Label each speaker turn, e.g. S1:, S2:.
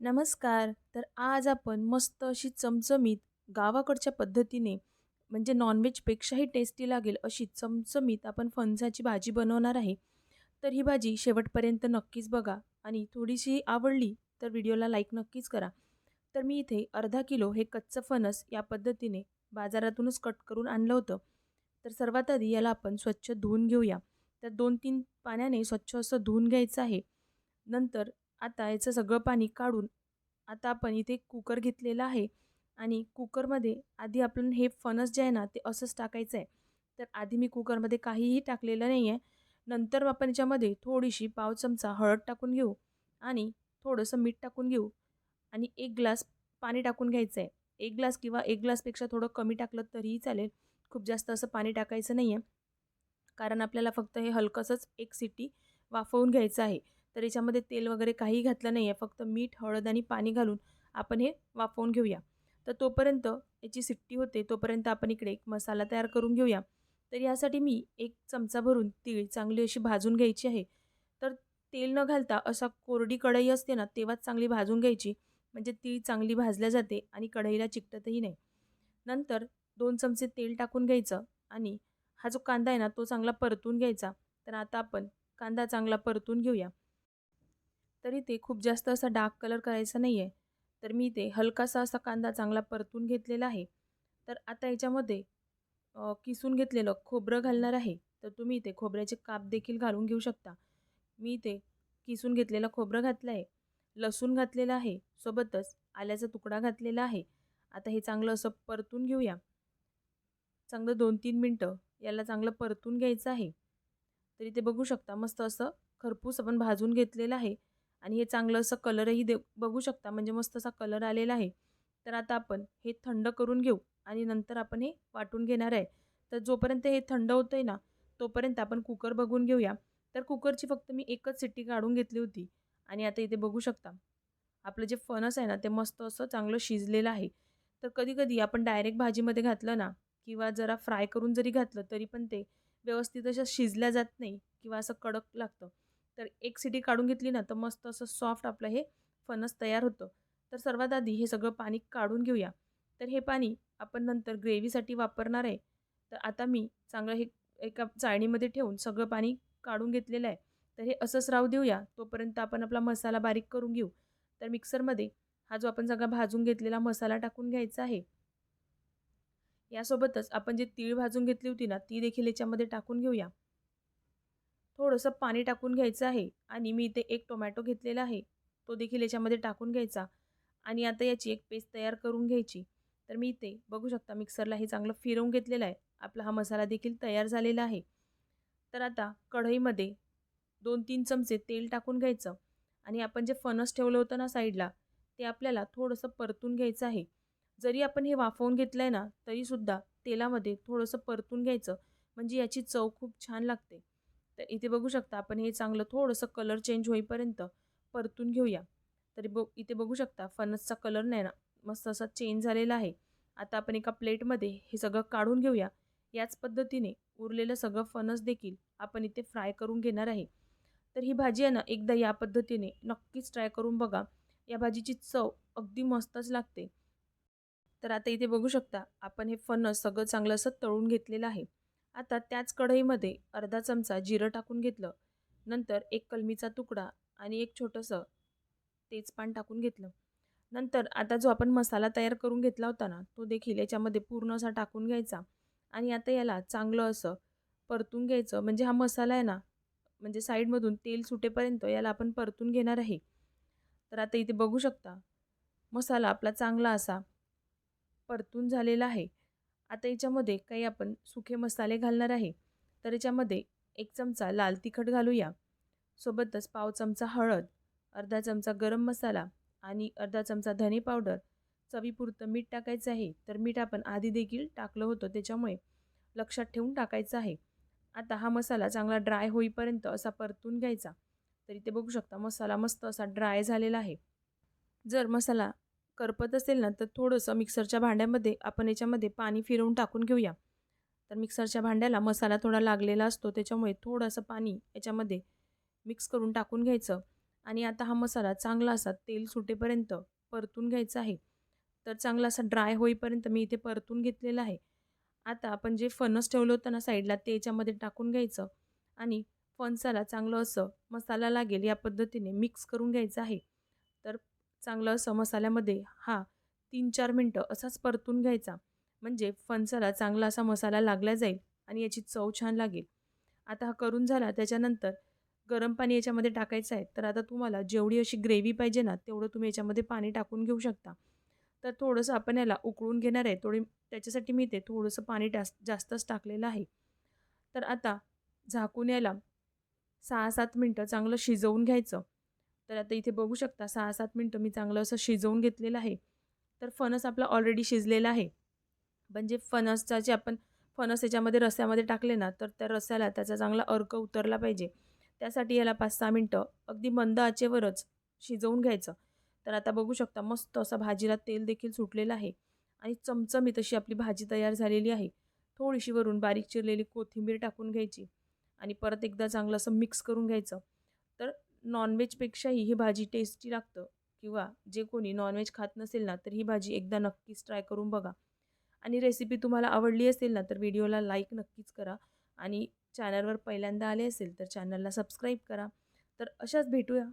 S1: नमस्कार. तर आज आपण मस्त अशी चमचमीत गावाकडच्या पद्धतीने म्हणजे नॉनव्हेजपेक्षाही टेस्टी लागेल अशी चमचमीत आपण फणसाची भाजी बनवणार आहे. तर ही भाजी शेवटपर्यंत नक्कीच बघा आणि थोडीशी आवडली तर व्हिडिओला लाईक नक्कीच करा. तर मी इथे अर्धा किलो हे कच्चं फणस या पद्धतीने बाजारातूनच कट करून आणलं होतं. तर सर्वात आधी याला आपण स्वच्छ धुवून घेऊया. तर दोन तीन पाण्याने स्वच्छ असं धुवून घ्यायचं आहे. नंतर आता याचं सगळं पाणी काढून आता आपण इथे कुकर घेतलेला आहे आणि कुकरमध्ये आधी आपण हे फणस जे आहे ना ते असंच टाकायचं आहे. तर आधी मी कुकरमध्ये काहीही टाकलेलं नाही आहे. नंतर आपण याच्यामध्ये थोडीशी पाव चमचा हळद टाकून घेऊ आणि थोडंसं मीठ टाकून घेऊ आणि एक ग्लास पाणी टाकून घ्यायचं आहे. एक ग्लास किंवा एक ग्लासपेक्षा थोडं कमी टाकलं तरीही चालेल. खूप जास्त असं पाणी टाकायचं नाही आहे. कारण आपल्याला फक्त हे हलकंसंच एक सिटी वाफवून घ्यायचं आहे. तर याच्यामध्ये तेल वगैरे काही घातलं नाही आहे फक्त मीठ हळद आणि पाणी घालून आपण हे वाफवून घेऊया. तर तोपर्यंत याची सिट्टी होते तोपर्यंत आपण इकडे एक मसाला तयार करून घेऊया. तर यासाठी मी एक चमचा भरून तीळ चांगली अशी भाजून घ्यायची आहे. तर तेल न घालता असा कोरडी कढई असते ना तेव्हाच चांगली भाजून घ्यायची. म्हणजे तीळ चांगली भाजल्या जाते आणि कढईला चिकटतही नाही. नंतर दोन चमचे तेल टाकून घ्यायचं आणि हा जो कांदा आहे ना तो चांगला परतून घ्यायचा. तर आता आपण कांदा चांगला परतून घेऊया. तरी ते खूप जास्त असा डार्क कलर करायचा नाही आहे तर मी ते हलकासा असा कांदा चांगला परतून घेतलेला आहे. तर आता याच्यामध्ये किसून घेतलेलं खोबरं घालणार आहे. तर तुम्ही ते खोबऱ्याचे काप देखील घालून घेऊ शकता. मी ते किसून घेतलेलं खोबरं घातलं आहे. लसूण घातलेलं आहे. सोबतच आल्याचा तुकडा घातलेला आहे. आता हे चांगलं असं परतून घेऊया. चांगलं दोन तीन मिनटं याला चांगलं परतून घ्यायचं आहे. तरी ते बघू शकता. मस्त असं खरपूस आपण भाजून घेतलेलं आहे. आणि हे चांगलं असं कलरही दे बघू शकता. म्हणजे मस्त असा कलर आलेला आहे. तर आता आपण हे थंड करून घेऊ आणि नंतर आपण हे वाटून घेणार आहे. तर जोपर्यंत हे थंड होतं आहे ना तोपर्यंत आपण कुकर बघून घेऊया. तर कुकरची फक्त मी एकच सिट्टी काढून घेतली होती. आणि आता इथे बघू शकता. आपलं जे फणस आहे ना ते मस्त असं चांगलं शिजलेलं आहे. तर कधीकधी आपण डायरेक्ट भाजीमध्ये घातलं ना किंवा जरा फ्राय करून जरी घातलं तरी पण ते व्यवस्थित अशा शिजल्या जात नाही किंवा असं कडक लागतं. तर एक सिटी काढून घेतली ना तर मस्त असं सॉफ्ट आपलं हे फणस तयार होतं. तर सर्वात आधी हे सगळं पाणी काढून घेऊया. तर हे पाणी आपण नंतर ग्रेव्हीसाठी वापरणार आहे. तर आता मी चांगलं हे एका चाळणीमध्ये ठेवून सगळं पाणी काढून घेतलेलं आहे. तर हे असंच राहू देऊया. तोपर्यंत आपण आपला मसाला बारीक करून घेऊ. तर मिक्सरमध्ये हा जो आपण सगळा भाजून घेतलेला मसाला टाकून घ्यायचा आहे. यासोबतच आपण जे तीळ भाजून घेतली होती ना ती देखील याच्यामध्ये टाकून घेऊया. थोडंसं पाणी टाकून घ्यायचं आहे आणि मी इथे एक टोमॅटो घेतलेला आहे. तो देखील याच्यामध्ये टाकून घ्यायचा आणि आता याची एक पेस्ट तयार करून घ्यायची. तर मी इथे बघू शकता मिक्सरला हे चांगलं फिरवून घेतलेलं आहे. आपला हा मसाला देखील तयार झालेला आहे. तर आता कढईमध्ये दोन तीन चमचे तेल टाकून घ्यायचं आणि आपण जे फणस ठेवलं होतं ना साईडला ते आपल्याला थोडंसं परतून घ्यायचं आहे. जरी आपण हे वाफवून घेतलं आहे ना तरीसुद्धा तेलामध्ये थोडंसं परतून घ्यायचं. म्हणजे याची चव खूप छान लागते. तर इथे बघू शकता आपण हे चांगलं थोडंसं कलर चेंज होईपर्यंत परतून घेऊया. तरी बघ इथे बघू शकता फणसचा कलर नाही ना मस्त असा चेंज झालेला आहे. आता आपण एका प्लेटमध्ये हे सगळं काढून घेऊया. याच पद्धतीने उरलेलं सगळं फणस देखील आपण इथे फ्राय करून घेणार आहे. तर ही भाजी आहे ना एकदा या पद्धतीने नक्कीच ट्राय करून बघा. या भाजीची चव अगदी मस्तच लागते. तर आता इथे बघू शकता आपण हे फणस सगळं चांगलं असं तळून घेतलेलं आहे. आता त्याच कढईमध्ये अर्धा चमचा जिरं टाकून घेतलं. नंतर एक कलमीचा तुकडा आणि एक छोटंसं तेजपान टाकून घेतलं. नंतर आता जो आपण मसाला तयार करून घेतला होता ना तो देखील याच्यामध्ये पूर्ण असा टाकून घ्यायचा आणि आता याला चांगलं असं परतून घ्यायचं. म्हणजे हा मसाला आहे ना म्हणजे साईडमधून तेल सुटेपर्यंत याला आपण परतून घेणार आहे. तर आता इथे बघू शकता मसाला आपला चांगला असा परतून झालेला आहे. आता याच्यामध्ये काही आपण सुखे मसाले घालणार आहे. तर याच्यामध्ये एक चमचा लाल तिखट घालूया. सोबतच पाव चमचा हळद अर्धा चमचा गरम मसाला आणि अर्धा चमचा धने पावडर. चवीपुरतं मीठ टाकायचं आहे. तर मीठ आपण आधी देखील टाकलं होतं त्याच्यामुळे लक्षात ठेवून टाकायचं आहे. आता हा मसाला चांगला ड्राय होईपर्यंत असा परतून घ्यायचा. तरी ते बघू शकता मसाला मस्त असा ड्राय झालेला आहे. जर मसाला करपत असेल ना तर थोडंसं मिक्सरच्या भांड्यामध्ये आपण याच्यामध्ये पाणी फिरवून टाकून घेऊया. तर मिक्सरच्या भांड्याला मसाला थोडा लागलेला असतो त्याच्यामुळे थोडंसं पाणी याच्यामध्ये मिक्स करून टाकून घ्यायचं. आणि आता हा मसाला चांगला असा तेल सुटेपर्यंत परतून घ्यायचा आहे. तर चांगला असा ड्राय होईपर्यंत मी इथे परतून घेतलेला आहे. आता आपण जे फणस ठेवलं होतं ना साईडला ते याच्यामध्ये टाकून घ्यायचं. आणि फणसाला चांगलं असं मसाला लागेल या पद्धतीने मिक्स करून घ्यायचं आहे. चांगलं असं मसाल्यामध्ये हा तीन चार मिनटं असाच परतून घ्यायचा. म्हणजे फणसाला चांगला असा मसाला लागला जाईल आणि याची चव छान लागेल. आता हा करून झाला त्याच्यानंतर गरम पाणी याच्यामध्ये टाकायचं आहे. तर आता तुम्हाला जेवढी अशी ग्रेव्ही पाहिजे ना तेवढं तुम्ही याच्यामध्ये पाणी टाकून घेऊ शकता. तर थोडंसं आपण याला उकळून घेणार आहे. थोडी त्याच्यासाठी मी ते थोडंसं पाणी टास् जास्तच टाकलेलं आहे. तर आता झाकून याला सहा सात मिनटं चांगलं शिजवून घ्यायचं. तर आता इथे बघू शकता सहा सात मिनटं मी चांगलं असं शिजवून घेतलेलं आहे. तर फणस आपला ऑलरेडी शिजलेला आहे. म्हणजे फणसचा जे आपण फणस याच्यामध्ये रस्यामध्ये टाकले ना तर त्या रस्याला त्याचा चांगला अर्क उतरला पाहिजे. त्यासाठी याला पाच सहा मिनटं अगदी मंद आचेवरच शिजवून घ्यायचं. तर आता बघू शकता मस्त असा भाजीला तेल देखील सुटलेलं आहे आणि चमचमीत अशी आपली भाजी तयार झालेली आहे. थोडीशी वरून बारीक चिरलेली कोथिंबीर टाकून घ्यायची आणि परत एकदा चांगलं असं मिक्स करून घ्यायचं. नॉनव्हेजपेक्षाही ही भाजी टेस्टी लागतं. किंवा जे कोणी नॉनव्हेज खात नसेल ना तर ही भाजी एकदा नक्कीच ट्राय करून बघा. आणि रेसिपी तुम्हाला आवडली असेल ना तर व्हिडिओला लाईक नक्कीच करा. आणि चॅनलवर पहिल्यांदा आले असेल तर चॅनलला सबस्क्राईब करा. तर अशाच भेटूया.